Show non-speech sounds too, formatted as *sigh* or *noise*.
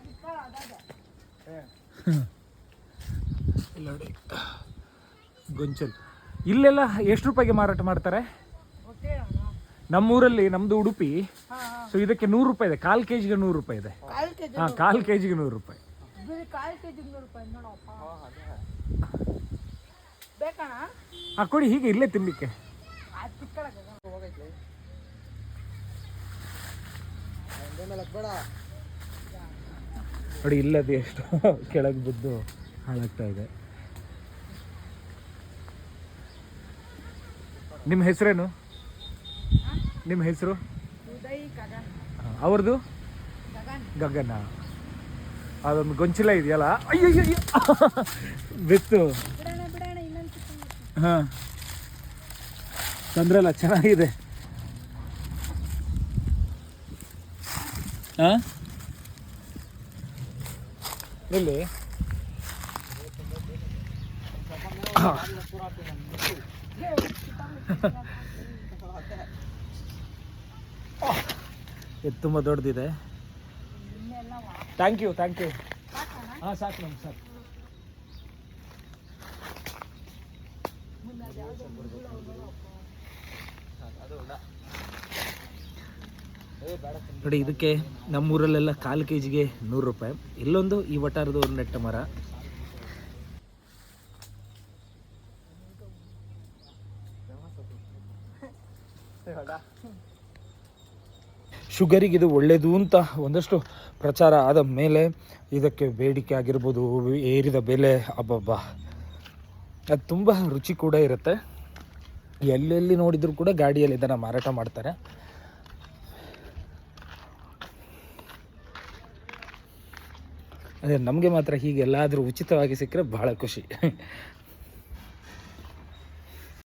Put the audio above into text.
*laughs* ಇಲ್ಲ ನೋಡಿ. ಗೊಂಚಲು ಇಲ್ಲೆಲ್ಲ ಎಷ್ಟು ರೂಪಾಯಿಗೆ ಮಾರಾಟ ಮಾಡ್ತಾರೆ? ನಮ್ಮೂರಲ್ಲಿ ನಮ್ದು ಉಡುಪಿ. ಸೊ ಇದಕ್ಕೆ ನೂರು ರೂಪಾಯಿ ಇದೆ. ಕಾಲು ಕೆ ಜಿಗೆ ನೂರು ರೂಪಾಯಿ ಇದೆ. ಹಾ ಕಾಲು ಕೆ ಜಿಗೆ ನೂರು ರೂಪಾಯಿ. ಹಾ ಕೊಡಿ ಹೀಗೆ ಇಲ್ಲೇ ತಿನ್ಲಿಕ್ಕೆ. ನೋಡಿ, ಇಲ್ಲದೆ ಎಷ್ಟು ಕೆಳಗೆ ಬಿದ್ದು ಹಾಳಾಗ್ತಾ ಇದೆ. ನಿಮ್ಮ ಹೆಸರೇನು? ನಿಮ್ಮ ಹೆಸರು? ಅವ್ರದ್ದು? ಗಗನ್. ಅದೊಂದು ಗೊಂಚಿಲ ಇದೆಯಲ್ಲ? ಅಯ್ಯೋ. ಬಿತ್ತು. ಹಾಂ. ತೊಂದ್ರೆ ತಂದ್ರಲ್ಲ ಚೆನ್ನಾಗಿದೆ. ಹಾಂ? ಎಲ್ಲಿ *laughs* ಇದು ತುಂಬ ದೊಡ್ಡದಿದೆ. ಥ್ಯಾಂಕ್ ಯು ಥ್ಯಾಂಕ್ ಯು ಹಾಂ ಸಾಕು ನಮ್ಗೆ ಸಾಕು. ನೋಡಿ, ಇದಕ್ಕೆ ನಮ್ಮೂರಲ್ಲೆಲ್ಲ ಕಾಲು ಕೆ ಜಿಗೆ ನೂರು ರೂಪಾಯಿ. ಇಲ್ಲೊಂದು ಈ ವಟಾರದ ಒಂದು ನೆಟ್ಟ ಮರ. ಶುಗರಿಗೆ ಇದು ಒಳ್ಳೆಯದು ಅಂತ ಒಂದಷ್ಟು ಪ್ರಚಾರ ಆದ ಮೇಲೆ ಇದಕ್ಕೆ ಬೇಡಿಕೆ ಆಗಿರ್ಬೋದು, ಏರಿದ ಬೆಲೆ, ಅಬ್ಬಬ್ಬಾ. ಅದು ತುಂಬ ರುಚಿ ಕೂಡ ಇರುತ್ತೆ. ಎಲ್ಲೆಲ್ಲಿ ನೋಡಿದರೂ ಕೂಡ ಗಾಡಿಯಲ್ಲಿ ಇದನ್ನು ಮಾರಾಟ ಮಾಡ್ತಾರೆ. ಅದೇ ನಮಗೆ ಮಾತ್ರ ಹೀಗೆಲ್ಲಾದರೂ ಉಚಿತವಾಗಿ ಸಿಕ್ಕರೆ ಬಹಳ ಖುಷಿ.